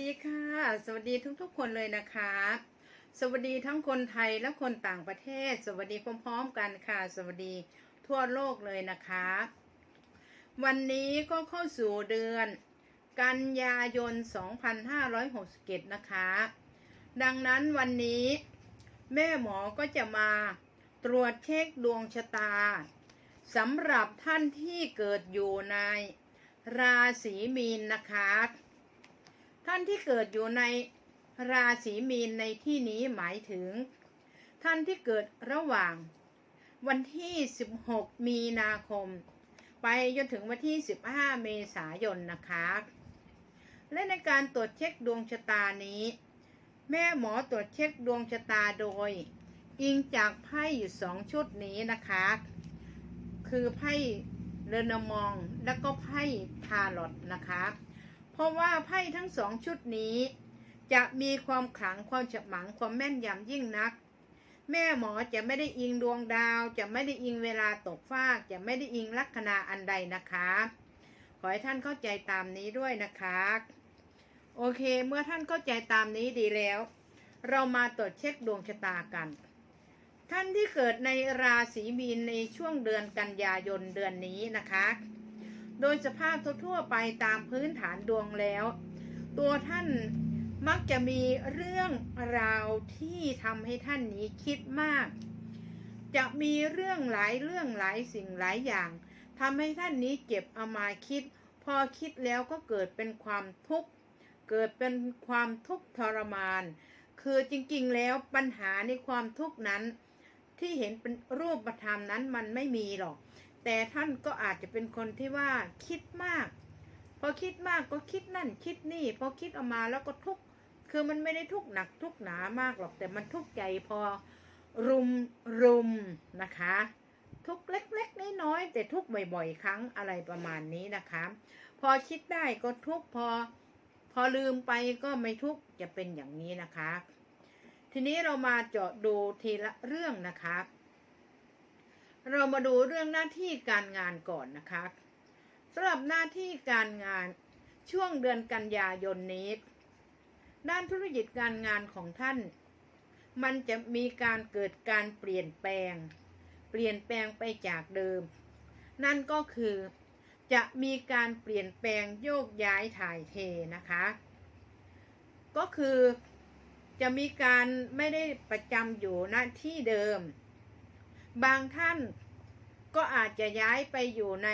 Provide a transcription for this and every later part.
ดีค่ะ สวัสดีทุกๆ คนเลยนะคะ สวัสดีทั้งคนไทยและคนต่างประเทศ สวัสดีพร้อมๆกันค่ะ สวัสดีทั่วโลกเลยนะคะ วันนี้ก็เข้าสู่เดือน กันยายน 2567 นะคะ ดังนั้นวันนี้แม่หมอก็จะมาตรวจเช็คดวงชะตาสำหรับท่านที่เกิดอยู่ในราศีมีนนะคะ ท่านที่เกิดอยู่ในราศีมีนในที่นี้หมายถึง ท่านที่เกิดระหว่าง วันที่ 16 มีนาคม ไปจนถึงวันที่ 15 เมษายนนะคะ และในการตรวจเช็คดวงชะตานี้ แม่หมอตรวจเช็คดวงชะตาโดย อิงจากไพ่อยู่สองชุดนี้นะคะ คือไพ่เรนมองและก็ไพ่ทาร์ลอตนะคะ เพราะว่าไพ่ทั้งสองชุดนี้ จะมีความขลังความฉมังความแม่นยำยิ่งนัก แม่หมอจะไม่ได้อิงดวงดาว จะไม่ได้อิงเวลาตกฟากจะไม่ได้อิงลัคนาอันใดนะคะ ขอให้ท่านเข้าใจตามนี้ด้วยนะคะ โอเค เมื่อท่านเข้าใจตามนี้ดีแล้ว เรามาตรวจเช็คดวงชะตากัน ท่านที่เกิดในราศีมีนในช่วงเดือนกันยายนเดือนนี้นะคะ โดยสภาพทั่วๆไปตามพื้นฐานดวงแล้ว ตัวท่านมักจะมีเรื่องราวที่ทำให้ท่านนี้คิดมาก จะมีเรื่องหลายเรื่องหลายสิ่งหลายอย่างทำให้ท่านนี้เก็บเอามาคิด พอคิดแล้วก็เกิดเป็นความทุกข์เกิดเป็นความทุกข์ทรมาน คือจริงๆแล้วปัญหาในความทุกข์นั้น ที่เห็นเป็นรูปธรรมนั้นมันไม่มีหรอก แต่ท่านก็อาจจะเป็นคนที่ว่าคิดมาก พอคิดมากก็คิดนั่นคิดนี่ พอคิดออกมาแล้วก็ทุกคือมันไม่ได้ทุกหนักทุกหนามากหรอกแต่มันทุกใจพอรุมรุมนะคะ ทุกเล็กๆน้อยๆแต่ทุกบ่อยๆครั้งอะไรประมาณนี้นะคะ พอคิดได้ก็ทุกพอ พอลืมไปก็ไม่ทุกจะเป็นอย่างนี้นะคะ ทีนี้เรามาเจาะดูทีละเรื่องนะคะ เรามาดูเรื่องหน้าที่การงานก่อนนะคะสำหรับหน้าที่การงานช่วงเดือนกันยายนนี้ ด้านธุรกิจการงานของท่าน มันจะมีการเกิดการเปลี่ยนแปลง เปลี่ยนแปลงไปจากเดิม นั่นก็คือจะมีการเปลี่ยนแปลงโยกย้ายถ่ายเทนะคะ ก็คือจะมีการไม่ได้ประจำอยู่ณที่เดิม บางท่านก็อาจจะย้ายไปอยู่ใน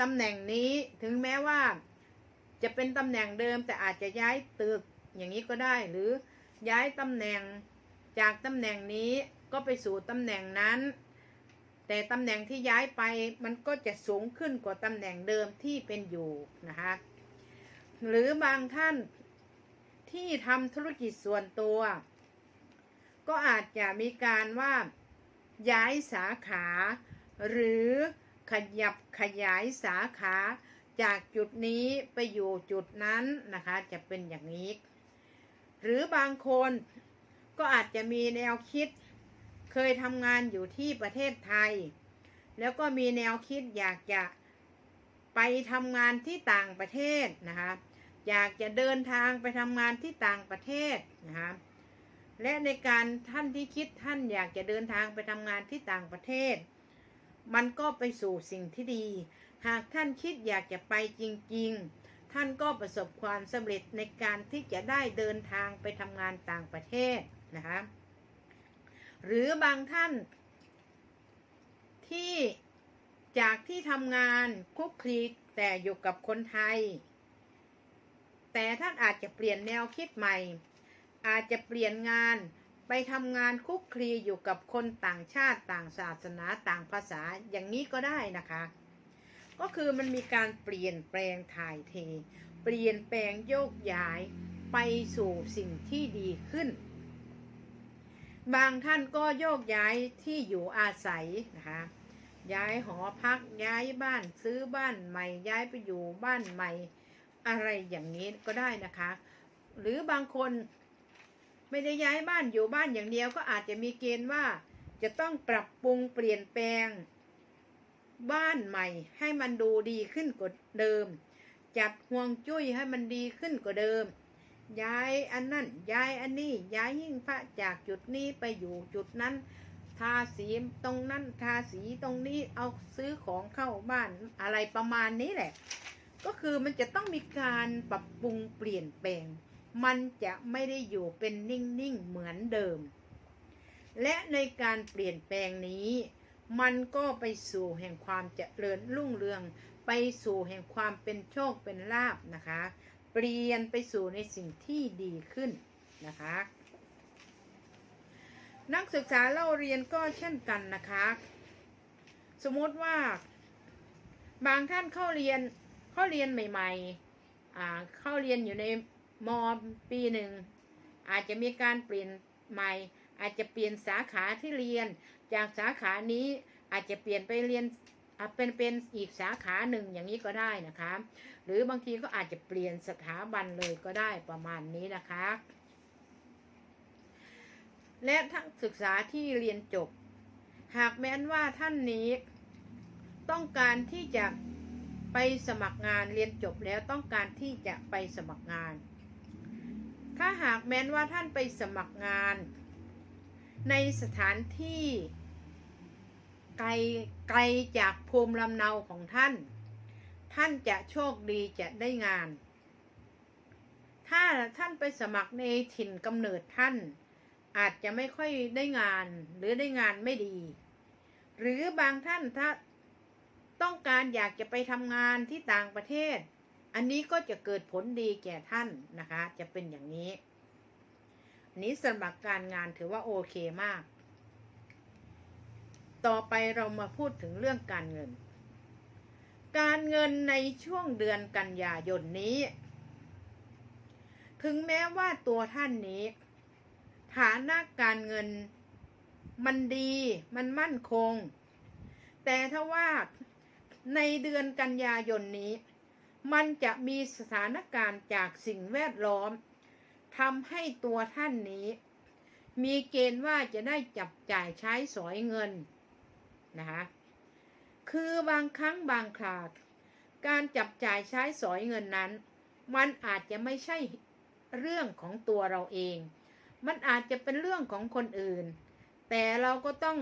ตำแหน่งนี้ถึงแม้ว่าจะเป็นตำแหน่งเดิมแต่อาจจะย้ายตึกอย่างนี้ก็ได้ หรือย้ายตำแหน่งจากตำแหน่งนี้ก็ไปสู่ตำแหน่งนั้น แต่ตำแหน่งที่ย้ายไปมันก็จะสูงขึ้นกว่าตำแหน่งเดิมที่เป็นอยู่นะคะหรือบางท่านที่ทำธุรกิจส่วนตัว ก็อาจจะมีการว่าย้ายสาขา หรือขยับขยายสาขา จากจุดนี้ไปอยู่จุดนั้นนะคะจะเป็นอย่างนี้ หรือบางคนก็อาจจะมีแนวคิด เคยทำงานอยู่ที่ประเทศไทย แล้วก็มีแนวคิดอยากจะไปทำงานที่ต่างประเทศนะคะอยากจะเดินทางไปทำงานที่ต่างประเทศนะคะ และในการท่านที่คิดท่านอยากจะเดินทางไปทำงานที่ต่างประเทศ มันก็ไปสู่สิ่งที่ดี หากท่านคิดอยากจะไปจริง ๆ ท่านก็ประสบความสำเร็จในการที่จะได้เดินทางไปทำงานต่างประเทศนะคะหรือบางท่าน ที่จากที่ทำงานคุกคลีแต่อยู่กับคนไทย แต่ท่านอาจจะเปลี่ยนแนวคิดใหม่ อาจจะเปลี่ยนงานไปทำงานคุกคลีอยู่กับคนต่างชาติต่างศาสนาต่างภาษาอย่างนี้ก็ได้นะคะ ก็คือมันมีการเปลี่ยนแปลงถ่ายเท เปลี่ยนแปลงโยกย้ายไปสู่สิ่งที่ดีขึ้น บางท่านก็โยกย้ายที่อยู่อาศัยนะคะย้ายหอพักย้ายบ้านซื้อบ้านใหม่ย้ายไปอยู่บ้านใหม่อะไรอย่างนี้ก็ได้นะคะ หรือบางคน ไม่ได้ย้ายบ้านอยู่บ้านอย่างเดียวก็อาจจะมีเกณฑ์ว่า จะต้องปรับปรุงเปลี่ยนแปลง บ้านใหม่ ให้มันดูดีขึ้นกว่าเดิม จัดห่วงจุ้ยให้มันดีขึ้นกว่าเดิม ย้ายอันนั่นย้ายอันนี้ย้ายหิ้งพระจากจุดนี้ไปอยู่จุดนั้น ทาสีตรงนั้นทาสีตรงนี้เอาซื้อของเข้าบ้านอะไรประมาณนี้แหละ ก็คือมันจะต้องมีการปรับปรุงเปลี่ยนแปลง มันจะไม่ได้อยู่เป็นนิ่งๆเหมือนเดิม และในการเปลี่ยนแปลงนี้ มันก็ไปสู่แห่งความเจริญรุ่งเรือง ไปสู่แห่งความเป็นโชคเป็นลาบนะคะ เปลี่ยนไปสู่ในสิ่งที่ดีขึ้นนะคะนักศึกษาเล่าเรียนก็เช่นกันนะคะ สมมติว่า บางท่านเข้าเรียนเข้าเรียนใหม่ๆเข้าเรียนอยู่ใน มปีหนึ่งอาจจะมีการเปลี่ยนใหม่ อาจจะเปลี่ยนสาขาที่เรียน จากสาขานี้อาจจะเปลี่ยนไปเรียนเป็นเป็นอีกสาขาหนึ่งอย่างนี้ก็ได้นะคะ หรือบางทีก็อาจจะเปลี่ยนสถาบันเลยก็ได้ประมาณนี้นะคะ และทั้งศึกษาที่เรียนจบ หากแม้นว่าท่านนี้ต้องการที่จะไปสมัครงานเรียนจบแล้วต้องการที่จะไปสมัครงาน ถ้าหากแม้นว่าท่านไปสมัครงาน ในสถานที่ไกลไกลจากภูมิลำเนาของท่าน ท่านจะโชคดีจะได้งาน ถ้าท่านไปสมัครในถิ่นกำเนิดท่าน อาจจะไม่ค่อยได้งานหรือได้งานไม่ดี หรือบางท่านถ้าต้องการอยากจะไปทำงานที่ต่างประเทศ อันนี้ก็จะเกิดผลดีแก่ท่านนะคะ จะเป็นอย่างนี้นนี้สำหรับการงานถือว่าโอเคมาก ต่อไปเรามาพูดถึงเรื่องการเงิน การเงินในช่วงเดือนกันยายนนี้ ถึงแม้ว่าตัวท่านนี้ ฐานะการเงินมันดี มันมั่นคง แต่ถ้าว่าในเดือนกันยายนนี้ มันจะมีสถานการณ์จากสิ่งแวดล้อมทำให้ตัวท่านนี้ มีเกณฑ์ว่าจะได้จับจ่ายใช้สอยเงินนะคะคือบางครั้งบางคราการจับจ่ายใช้สอยเงินนั้น มันอาจจะไม่ใช่เรื่องของตัวเราเอง มันอาจจะเป็นเรื่องของคนอื่น แต่เราก็ต้อง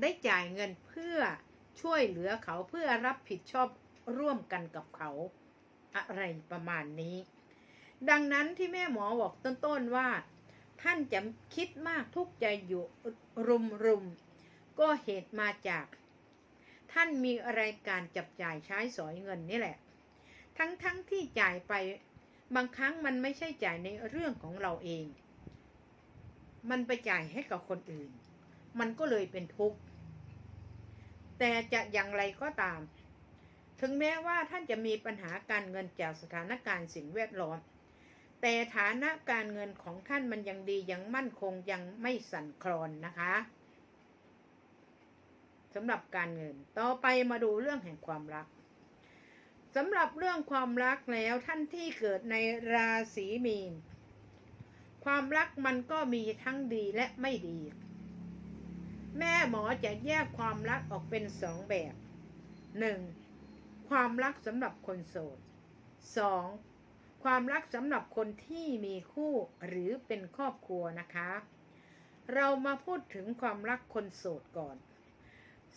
ได้จ่ายเงินเพื่อช่วยเหลือเขาเพื่อรับผิดชอบ ร่วมกันกับเขา อะไรประมาณนี้ ดังนั้นที่แม่หมอบอกต้นๆว่า ท่านจะคิดมากทุกข์ใจอยู่รุมรุมๆก็เหตุมาจาก ท่านมีอะไรการจับจ่ายใช้สอยเงินนี่แหละ ทั้งๆทที่จ่ายไปบางครั้งมันไม่ใช่จ่ายในเรื่องของเราเอง มันไปจ่ายให้กับคนอื่น มันก็เลยเป็นทุกข์ แต่จะอย่างไรก็ตาม ถึงแม้ว่าท่านจะมีปัญหาการเงินจากสถานการณ์สิ่งแวดล้อม แต่ฐานะการเงินของท่านมันยังดียังมั่นคงยังไม่สั่นคลอนนะคะสำหรับการเงินต่อไปมาดูเรื่องแห่งความรักสำหรับเรื่องความรักแล้วท่านที่เกิดในราศีมีน ความรักมันก็มีทั้งดีและไม่ดี แม่หมอจะแยกความรักออกเป็นสองแบบ 1. ความรักสำหรับคนโสด 2. ความรักสำหรับคนที่มีคู่หรือเป็นครอบครัวนะคะ เรามาพูดถึงความรักคนโสดก่อน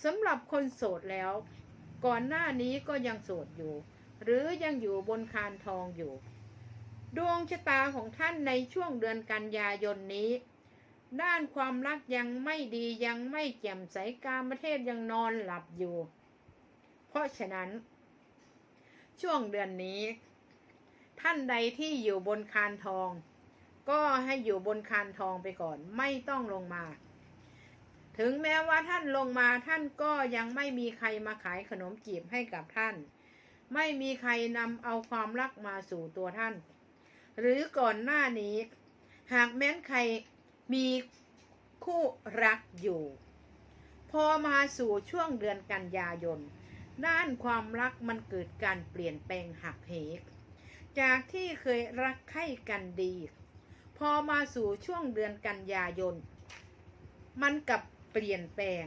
สำหรับคนโสดแล้ว ก่อนหน้านี้ก็ยังโสดอยู่ หรือยังอยู่บนคานทองอยู่ ดวงชะตาของท่านในช่วงเดือนกันยายนนี้ ด้านความรักยังไม่ดียังไม่แจ่มใสการประเทศยังนอนหลับอยู่ เพราะฉะนั้น ช่วงเดือนนี้ ท่านใดที่อยู่บนคานทอง ก็ให้อยู่บนคานทองไปก่อน ไม่ต้องลงมา ถึงแม้ว่าท่านลงมาท่านก็ยังไม่มีใครมาขายขนมจีบให้กับท่าน ไม่มีใครนำเอาความรักมาสู่ตัวท่าน หรือก่อนหน้านี้ หากแม้นใครมีคู่รักอยู่ พอมาสู่ช่วงเดือนกันยายน ด้านความรักมันเกิดการเปลี่ยนแปลงหักเหจากที่เคยรักใคร่กันดี พอมาสู่ช่วงเดือนกันยายน มันกลับเปลี่ยนแปลง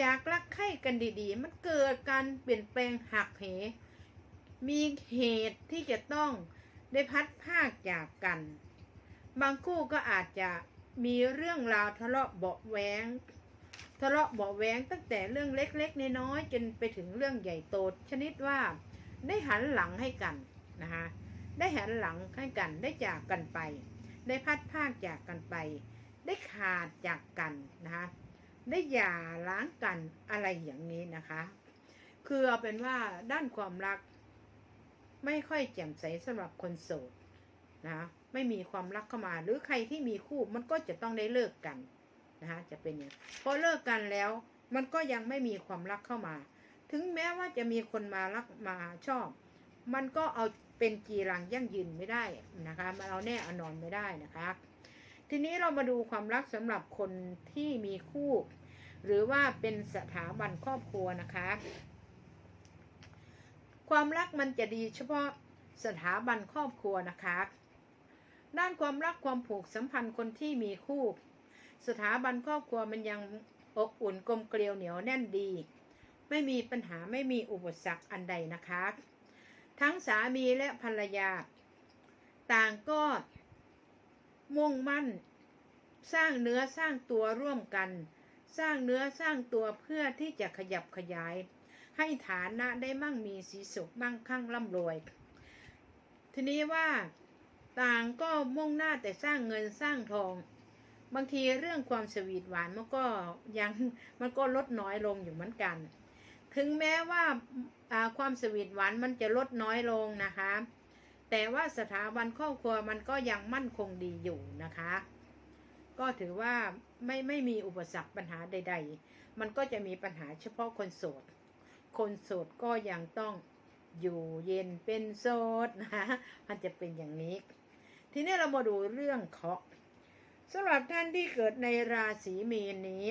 จากรักใคร่กันดีๆ มันเกิดการเปลี่ยนแปลงหักเห มีเหตุที่จะต้องได้พัดภาคจากกัน บางคู่ก็อาจจะมีเรื่องราวทะเลาะเบาะแว้ง ทะเลาะเบาะแวงตั้งแต่เรื่องเล็กๆน้อยๆจนไปถึงเรื่องใหญ่โตชนิดว่า ได้หันหลังให้กันนะคะได้หันหลังให้กันได้จากกันไป ได้พัดภาคจากกันไป ได้ขาดจากกันนะคะได้หย่าล้างกันอะไรอย่างนี้นะคะ คือเอาเป็นว่าด้านความรัก ไม่ค่อยแจ่มใสสำหรับคนโสดนะไม่มีความรักเข้ามาหรือใครที่มีคู่มันก็จะต้องได้เลิกกัน นะคะจะเป็นอย่างพอเลิกกันแล้ว มันก็ยังไม่มีความรักเข้ามา ถึงแม้ว่าจะมีคนมารักมาชอบ มันก็เอาเป็นจีรังยั่งยืนไม่ได้นะคะมันเอาแน่เอานอนไม่ได้นะคะ ทีนี้เรามาดูความรักสำหรับคนที่มีคู่ หรือว่าเป็นสถาบันครอบครัวนะคะ ความรักมันจะดีเฉพาะสถาบันครอบครัวนะคะ ด้านความรักความผูกสัมพันธ์คนที่มีคู่ สถาบันครอบครัวมันยังอบอุ่นกลมเกลียวเหนียวแน่นดี ไม่มีปัญหาไม่มีอุปสรรคอันใดนะคะ ทั้งสามีและภรรยา ต่างก็มุ่งมั่น สร้างเนื้อสร้างตัวร่วมกัน สร้างเนื้อสร้างตัวเพื่อที่จะขยับขยาย ให้ฐานะได้มั่งมีสีสุขมั่งคั่งร่ำรวย ทีนี้ว่าต่างก็มุ่งหน้าแต่สร้างเงินสร้างทอง บางทีเรื่องความสวีทหวานมันก็ยังมันก็ลดน้อยลงอยู่เหมือนกัน ถึงแม้ว่าความสวีทหวานมันจะลดน้อยลงนะคะ แต่ว่าสถาบันครอบครัวมันก็ยังมั่นคงดีอยู่นะคะ ก็ถือว่าไม่ไม่มีอุปสรรคปัญหาใด ๆ มันก็จะมีปัญหาเฉพาะคนโสด คนโสดก็ยังต้องอยู่เย็นเป็นโสดนะมันจะเป็นอย่างนี้ ทีนี้เรามาดูเรื่องเคาะ สำหรับท่านที่เกิดในราศีมีนนี้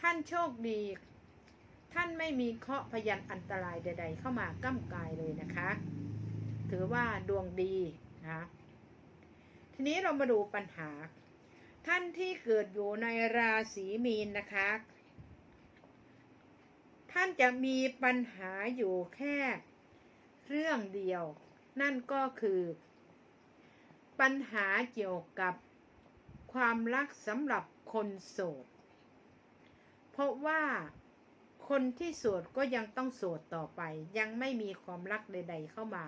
ท่านโชคดี ท่านไม่มีเคราะห์พยันอันตรายใด ๆ เข้ามาก้ำกายเลยนะคะ ถือว่าดวงดีนะทีนี้เรามาดูปัญหา ท่านที่เกิดอยู่ในราศีมีนนะคะ ท่านจะมีปัญหาอยู่แค่เรื่องเดียว นั่นก็คือ ปัญหาเกี่ยวกับ ความรักสำหรับคนโสด เพราะว่าคนที่โสดก็ยังต้องโสดต่อไป ยังไม่มีความรักใด ๆเข้ามา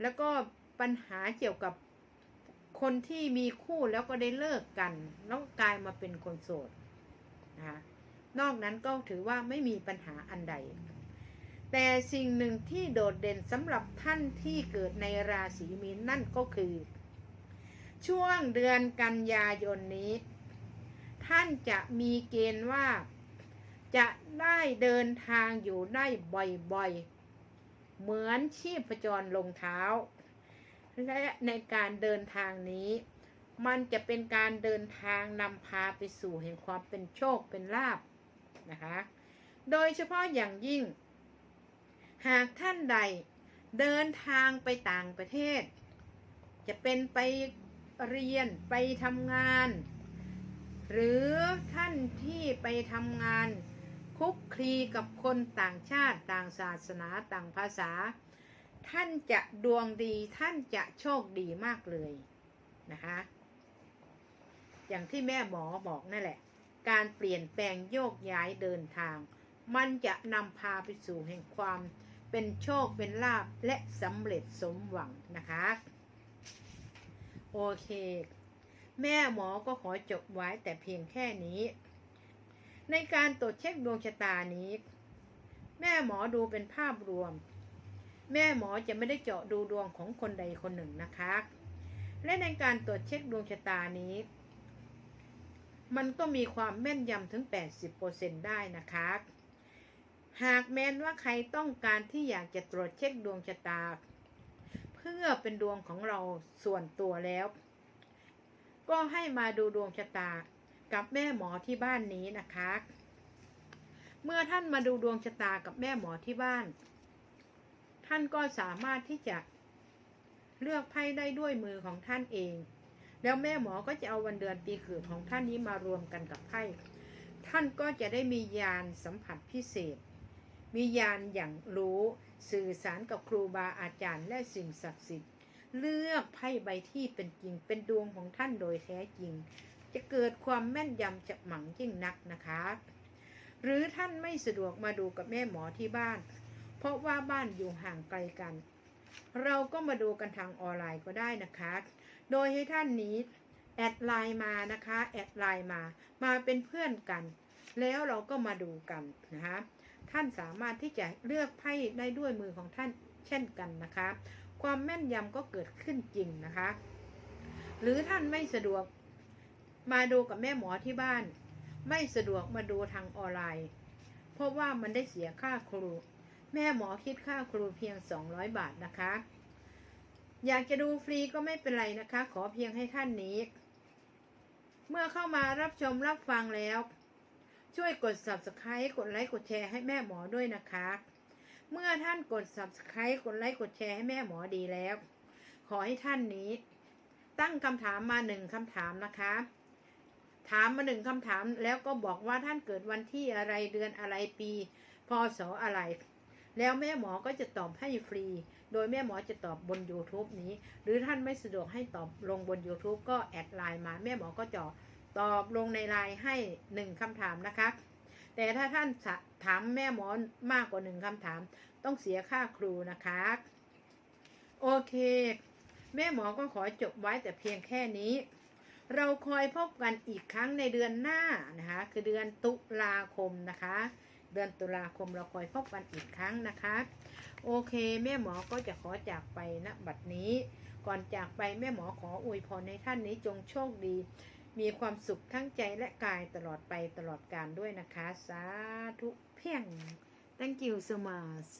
แล้วก็ปัญหาเกี่ยวกับคนที่มีคู่แล้วก็ได้เลิกกันแล้วกลายมาเป็นคนโสดนะคะนอกนั้นก็ถือว่าไม่มีปัญหาอันใด แต่สิ่งหนึ่งที่โดดเด่นสำหรับท่านที่เกิดในราศีมีนนั่นก็คือ ช่วงเดือนกันยายนนี้ ท่านจะมีเกณฑ์ว่าจะได้เดินทางอยู่ได้บ่อยๆ เหมือนชีพจรลงเท้า และในการเดินทางนี้ มันจะเป็นการเดินทางนำพาไปสู่แห่งความเป็นโชคเป็นลาบนะคะ โดยเฉพาะอย่างยิ่ง หากท่านใดเดินทางไปต่างประเทศ จะเป็นไป เรียนไปทำงาน หรือท่านที่ไปทำงานคุกคลีกับคนต่างชาติต่างศาสนาต่างภาษา ท่านจะดวงดีท่านจะโชคดีมากเลยนะคะ อย่างที่แม่หมอบอกนั่นแหละ การเปลี่ยนแปลงโยกย้ายเดินทาง มันจะนำพาไปสู่แห่งความเป็นโชคเป็นลาภและสำเร็จสมหวังนะคะ โอเค แม่หมอก็ขอจบไว้แต่เพียงแค่นี้ ในการตรวจเช็คดวงชะตานี้ แม่หมอดูเป็นภาพรวม แม่หมอจะไม่ได้เจาะดูดวงของคนใดคนหนึ่งนะคะ และในการตรวจเช็คดวงชะตานี้ มันก็มีความแม่นยำถึง 80%ได้นะคะหากแม้นว่าใครต้องการที่อยากจะตรวจเช็คดวงชะตา พื่อเป็นดวงของเราส่วนตัวแล้ว ก็ให้มาดูดวงชะตากับแม่หมอที่บ้านนี้นะคะ เมื่อท่านมาดูดวงชะตากับแม่หมอที่บ้าน ท่านก็สามารถที่จะเลือกไพ่ได้ด้วยมือของท่านเอง แล้วแม่หมอก็จะเอาวันเดือนปีเกิดของท่านนี้มารวมกันกับไพ่ท่านก็จะได้มียานสัมผัสพิเศษ มียานอย่างรู้ สื่อสารกับครูบาอาจารย์และสิ่งศักดิ์สิทธิ์ เลือกไพ่ใบที่เป็นจริง เป็นดวงของท่านโดยแท้จริง จะเกิดความแม่นยำจะหมั่งยิ่งนักนะคะ หรือท่านไม่สะดวกมาดูกับแม่หมอที่บ้าน เพราะว่าบ้านอยู่ห่างไกลกัน เราก็มาดูกันทางออนไลน์ก็ได้นะคะ โดยให้ท่านนี้แอดไลน์มานะคะ แอดไลน์มา มาเป็นเพื่อนกัน แล้วเราก็มาดูกันนะคะ ท่านสามารถที่จะเลือกไพ่ได้ด้วยมือของท่านเช่นกันนะคะ ความแม่นยำก็เกิดขึ้นจริงนะคะ หรือท่านไม่สะดวกมาดูกับแม่หมอที่บ้าน ไม่สะดวกมาดูทางออนไลน์ เพราะว่ามันได้เสียค่าครู แม่หมอคิดค่าครูเพียง 200 บาทนะคะ อยากจะดูฟรีก็ไม่เป็นไรนะคะ ขอเพียงให้ท่านนี้ เมื่อเข้ามารับชมรับฟังแล้ว ช่วยกด subscribe กดไลค์กดแชร์ให้แม่หมอด้วยนะคะ เมื่อท่านกด subscribe กดไลค์กดแชร์ให้แม่หมอดีแล้ว ขอให้ท่านนี้ ตั้งคำถามมาหนึ่งคำถามนะคะ ถามมาหนึ่งคำถามแล้วก็บอกว่าท่านเกิดวันที่อะไรเดือนอะไรปีพศอะไร แล้วแม่หมอก็จะตอบให้ฟรี โดยแม่หมอจะตอบบน YouTube นี้ หรือท่านไม่สะดวกให้ตอบลงบน YouTube ก็แอดไลน์มาแม่หมอก็จะ ตอบลงในไลน์ให้หนึ่งคำถามนะคะ แต่ถ้าท่านถามแม่หมอมากกว่าหนึ่งคำถาม ต้องเสียค่าครูนะคะ โอเค แม่หมอก็ขอจบไว้แต่เพียงแค่นี้ เราคอยพบกันอีกครั้งในเดือนหน้านะคะ คือเดือนตุลาคมนะคะเดือนตุลาคมเราคอยพบกันอีกครั้งนะคะ โอเค แม่หมอก็จะขอจากไปณบัดนี้ ก่อนจากไปแม่หมอขออวยพรในท่านนี้จงโชคดี มีความสุขทั้งใจและกายตลอดไปตลอดการด้วยนะคะ สาธุเพียง thank you so much